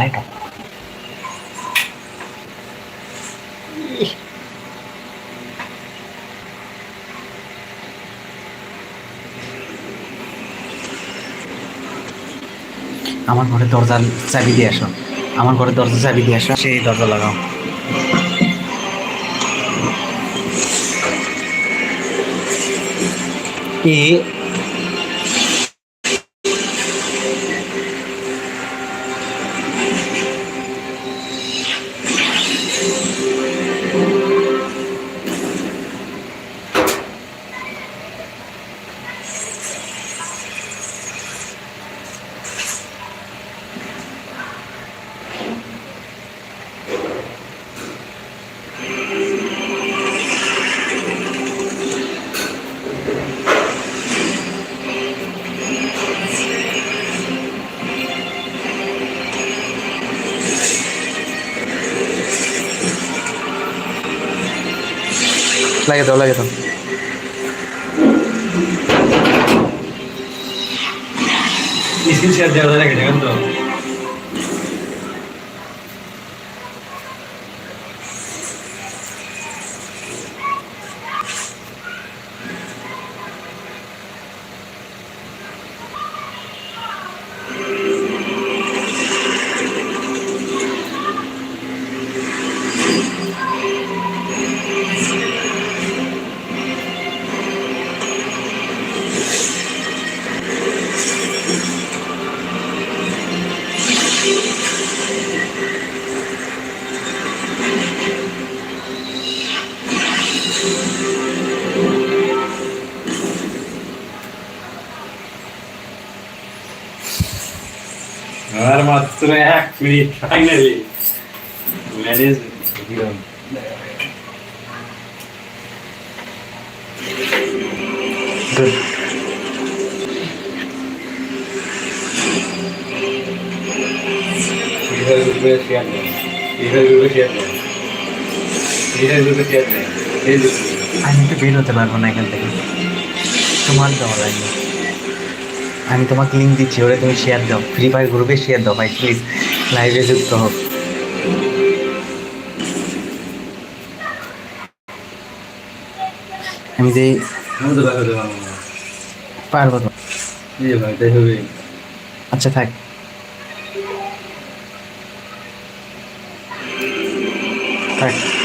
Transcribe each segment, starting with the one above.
Light আমার ঘরে দরজা চাবি দিয়ে আসো। আমার ঘরে দরজা চাবি দিয়ে আসো, সেই দরজা লাগাও। এ লাগে দাও লাগে দাও। স্ক্রিন শেয়ার দেওয়া নাকি দেখেন তো। আর মাত্র এক মিনিট ফাইনালি ম্যানেজ আমি তো বের হতে পারব না এখান থেকে তোমার দেওয়া লাগবে আমি তোমাকে লিঙ্ক দিচ্ছি ওরে তুমি শেয়ার দাও। ফ্রি ফায়ার গ্রুপে শেয়ার দাও ভাই প্লিজ লাইভে যুক্ত হোক আমি যে পারব তো। ভাই আচ্ছা থাক। থাক।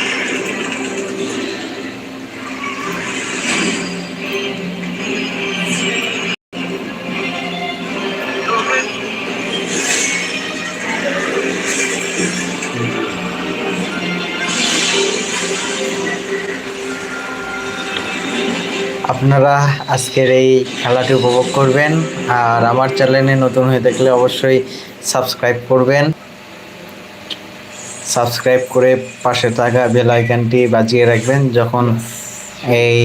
আপনারা আজকের এই খেলাটি উপভোগ করবেন আর আমার চ্যানেলে নতুন হয়ে থাকলে অবশ্যই সাবস্ক্রাইব করবেন। সাবস্ক্রাইব করে পাশে থাকা বেল আইকনটি বাজিয়ে রাখবেন। যখন এই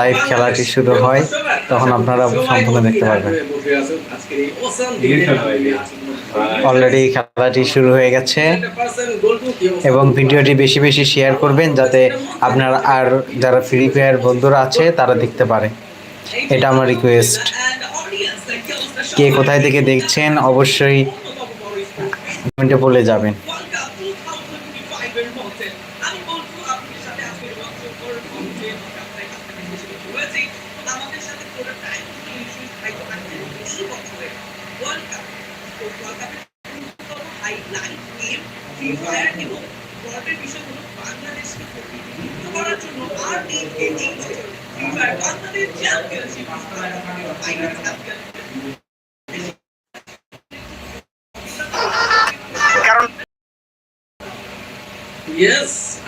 লাইভ খেলাটি শুরু হয়, তখন আপনারা সম্পূর্ণ দেখতে পারবেন। অলরেডি খেলাটি শুরু হয়ে গেছে। এবং ভিডিওটি বেশি বেশি শেয়ার করবেন যাতে আপনার আর যারা ফ্রি ফায়ার বন্ধুরা আছে, তারা দেখতে পারে। এটা আমার রিকোয়েস্ট কে কোথায় থেকে দেখছেন, অবশ্যই কমেন্টে বলে যাবেন।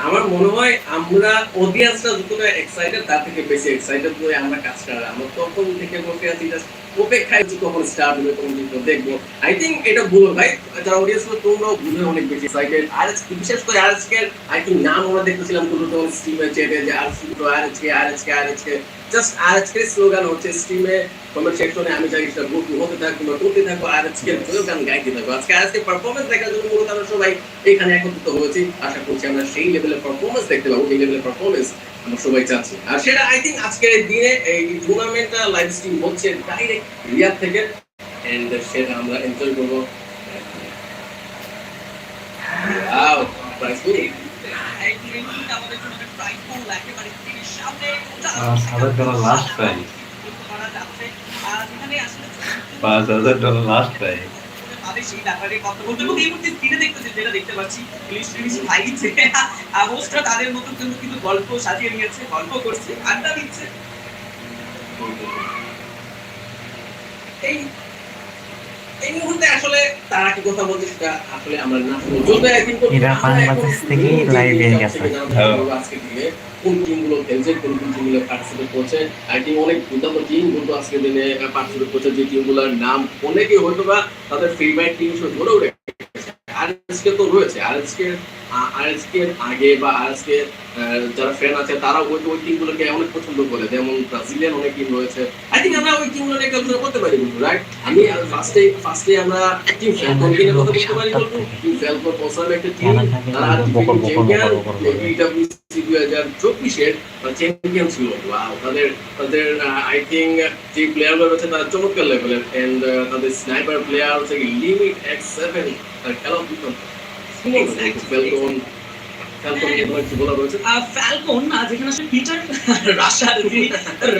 আমার মনে হয় আমরা অডিয়েন্সটা যতটা এক্সাইটেড তার থেকে বেশি এক্সাইটেড হয়ে আমরা কাজটা আমরা তখন থেকে বসে আছি জাস্ট যে কখন কিন্তু দেখব। আই থিঙ্ক এটা ভুলো ভাই। যারা অডিয়েন্স তোমরাও বুঝে অনেক বেশি এক্সাইটেড আর বিশেষ করে আর আই থিঙ্ক নাম আমরা দেখতেছিলাম কোনো চেটে যে আর আর আজকে আর আজকে আর জাস্ট আর স্লোগান হচ্ছে সেকশনে আমি সেটা হতে করতে থাকব আর আজকে গান গাইতে থাকব। আজকে পারফরমেন্স দেখার জন্য মূলত আমরা সবাই এখানে একত্রিত হয়েছি। আশা করছি আমরা সেই লেভেলের পারফরমেন্স দেখতে পাবো, সেই লেভেলের পারফরমেন্স আমরা সবাই চাচ্ছি। আর সেটা আই থিঙ্ক আজকের দিনে এই টুর্নামেন্টটা লাইভ স্ট্রিম হচ্ছে ডাইরেক্ট রিয়াদ থেকে। এন্ড সেটা আমরা এনজয় করব। ওয়াও প্রাইস ফুল সাদা ডলার লাস্ট প্রাইস পাঁচ হাজার ডলার লাস্ট প্রাইস তাদের সেই ডাক্তারের কথা বলতে এবং এই মুহূর্তে স্ক্রিনে দেখতেছে যেটা দেখতে পাচ্ছি ইংলিশ টিভি ভাই দিচ্ছে হোস্টরা তাদের মতো কিন্তু কিন্তু গল্প সাজিয়ে নিয়েছে, গল্প করছে, আড্ডা দিচ্ছে। এই এই মুহূর্তে আসলে তারা কি কথা বলছে সেটা আসলে আমরা না এরা বাংলাদেশ থেকে গেছে। আজকে দিনে কোন টিমগুলো খেলছে কোন কোন টিমগুলো পার্টিসিপেট করছে। আর টিম অনেক দুর্দান্ত টিম কিন্তু আজকে দিনে পার্টিসিপেট করছে। যে টিমগুলোর নাম অনেকে হয়তো বা তাদের ফেভারিট টিম হিসেবে ধরে উঠে আরএসকে তো রয়েছে আরএসকে আরএসকে আগে বা আরএসকে যারা ফ্যান আছে তারা ওই ওই টিমগুলোকে অনেক পছন্দ করে। যেমন ব্রাজিলিয়ান অনেক টিম রয়েছে। আই থিঙ্ক আমরা ওই টিমগুলো নিয়ে আলোচনা করতে পারি কিন্তু রাইট আমি ফার্স্টে ফার্স্টে আমরা টিম ফ্যালকন নিয়ে কথা বলতে পারি বলব টিম ফ্যালকন পছন্দ একটা টিম তারা চ্যাম্পিয়ন দুই হাজার চব্বিশের চ্যাম্পিয়ন ছিল ওয়াও তাদের তাদের আই থিঙ্ক যে প্লেয়ারগুলো রয়েছে তারা চমৎকার লেভেলের এন্ড তাদের স্নাইপার প্লেয়ার হচ্ছে limit X seven falcon falcon নিয়ে তোমার কিছু বলা রয়েছে ফ্যালকন যেখানে আসলে পিটার রাশার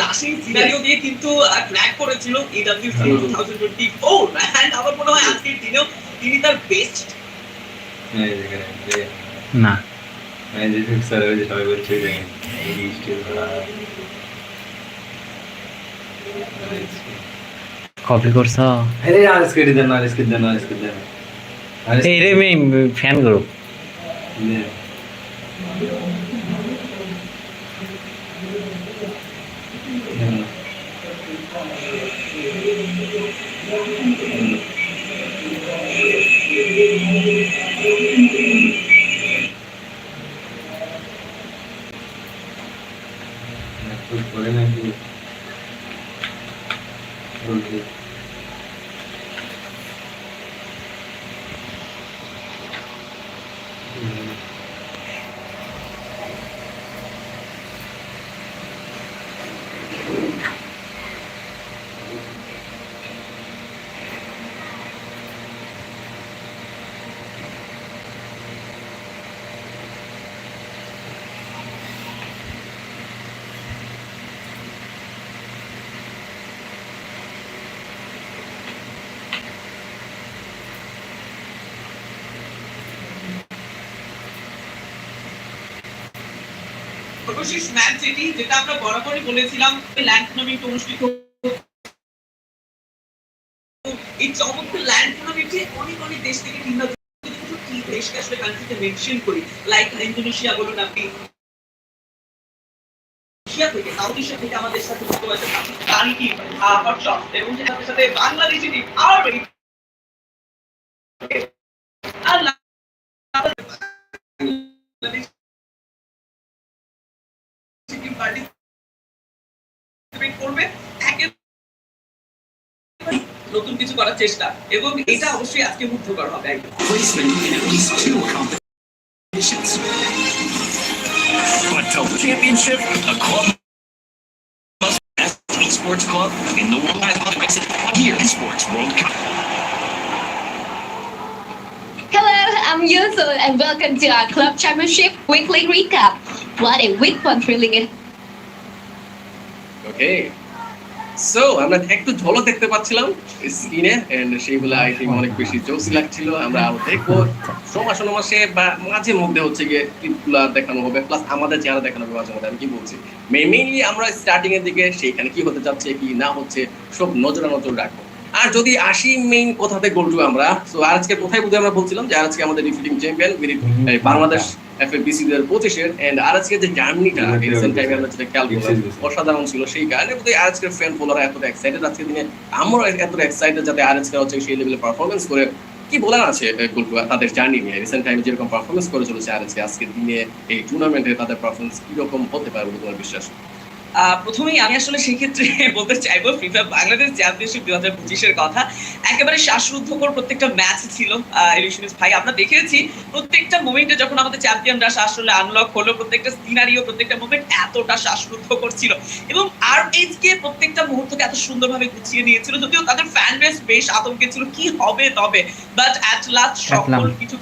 রাশিং সিনারিও দিয়ে কিন্তু ক্র্যাক করেছিল EW two thousand twenty four and আমার মনে হয় আজকের দিনেও তিনি তার বেস্ট এই যেখানে যে না। মানে যে ফিক্সার ওই যে সবাই বলছে যে এই স্টিল কপি করছ? আরে আরএস কেটে দেন দেন। আরএস এই রে মেয়ে ফ্যান গ্রুপ দেন করে নাকি বলছি সর্বশেষ ম্যাচ যেটি, যেটা আমরা বরাবরই বলেছিলাম ল্যান্ড টুর্নামেন্ট অনুষ্ঠিত এই চমৎকার ল্যান্ড টুর্নামেন্টে অনেক অনেক দেশ থেকে টিম দেশকে আসলে কান্ট্রিতে মেনশন করি। লাইক ইন্দোনেশিয়া বলুন আপনি। থেকে থেকে আমাদের সাথে যুক্ত আছে এবং সাথে বাংলাদেশি টিম আর আর করার চেষ্টা এবং এটা অবশ্যই আজকে মুগ্ধকর হবে একদম placement in at least two competitions. But to championship, a club must best esports club in the world. Makes it here esports World Cup. Hello, I'm Yuzu and welcome to our Club Championship Weekly Recap. What a week one really is. Okay so আমরা একটু ঝলক দেখতে পাচ্ছিলাম স্ক্রিনে and সেইগুলো I think অনেক বেশি লাগছিল। আমরা আরও দেখব। সময় শোনো মাসে বা মাঝে মধ্যে হচ্ছে গিয়ে ক্লিপগুলো দেখানো হবে প্লাস আমাদের চেহারা দেখানো হবে মাঝে মধ্যে, আমি কি বলছি? মেইনলি আমরা স্টার্টিং এর দিকে সেইখানে কি হতে চাচ্ছে কি না হচ্ছে, সব নজরানজর রাখব। আর যদি আসি মেইন কোথাতে গোলটু আমরা তো আজকে কোথায় বুঝে আমরা বলছিলাম যে আজকে আমাদের ডিফিটিং চ্যাম্পিয়ন বাংলাদেশ এফএবিসি দুই হাজার পঁচিশের এন্ড আর আজকে যে জার্নিটা রিসেন্ট টাইমে আমরা যেটা খেয়াল করলাম অসাধারণ ছিল সেই কারণে বোধহয় আজকের ফ্যান এতটা এক্সাইটেড আজকে দিনে। আমরা এতটা এক্সাইটেড যাতে আজকে হচ্ছে সেই লেভেলে পারফরমেন্স করে কি বলার আছে গোলটু তাদের জার্নি নিয়ে? রিসেন্ট টাইমে যেরকম পারফরমেন্স করে চলেছে আর আজকে দিনে এই টুর্নামেন্টে তাদের পারফরমেন্স কীরকম হতে পারে বলে তোমার বিশ্বাস? প্রথমেই আমি আসলে সেই ক্ষেত্রে বলতে চাইব ফিফা বাংলাদেশ চ্যাম্পিয়নশিপ দুই হাজার পঁচিশের কথা। একেবারে শ্বাসরুদ্ধকর প্রত্যেকটা ম্যাচ ছিল ভাই আমরা দেখেছি প্রত্যেকটা মোমেন্টে যখন আমাদের চ্যাম্পিয়নরা আসলে আনলক হলো প্রত্যেকটা সিনারিও প্রত্যেকটা মোমেন্ট এতটা শ্বাসরুদ্ধকর ছিল। এবং আর কে প্রত্যেকটা মুহূর্তকে এত সুন্দরভাবে গুছিয়ে নিয়েছিল যদিও তাদের ফ্যান বেস বেশ আতঙ্কে ছিল কি হবে তবে? বাট অ্যাট লাস্ট সকল। কিছুকে